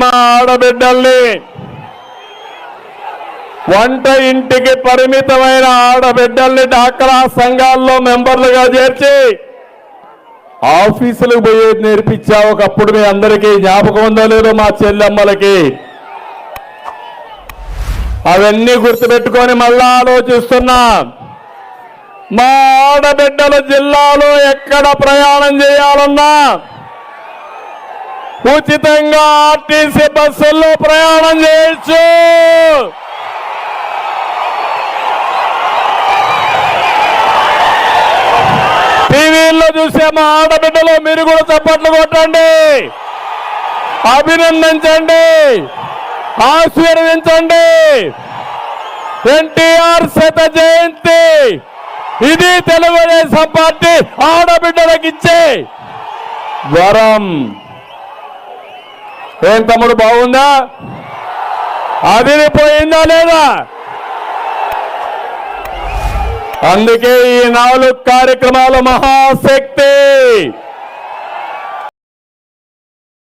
మా ఆడబిడ్డల్ని వంట ఇంటికి పరిమితమైన ఆడబిడ్డల్ని డాక్రా సంఘాల్లో మెంబర్లుగా చేర్చి ఆఫీసులకు పోయేది నేర్పించా. ఒకప్పుడు మీ అందరికీ జ్ఞాపకం ఉందో లేదో మా చెల్లెమ్మలకి. అవన్నీ గుర్తుపెట్టుకొని మళ్ళా ఆలోచిస్తున్నా. మా ఆడబిడ్డల జిల్లాలో ఎక్కడ ప్రయాణం చేయాలన్నా ఉచితంగా ఆర్టీసీ బస్సుల్లో ప్రయాణం చేయొచ్చు. టీవీల్లో చూసే మా ఆడబిడ్డలు మీరు కూడా చప్పట్లు కొట్టండి. అభినందించండి. ఆశీర్వదించండి. ఎన్టీఆర్ శత జయంతి. ఇది తెలుగుదేశం పార్టీ ఆడబిడ్డలకు ఇచ్చే వరం. ఏం తమ్ముడు బాగుందా? అదిరిపోయిందా లేదా? అందుకే ఈ నాలుగు కార్యక్రమాలు మహాశక్తి.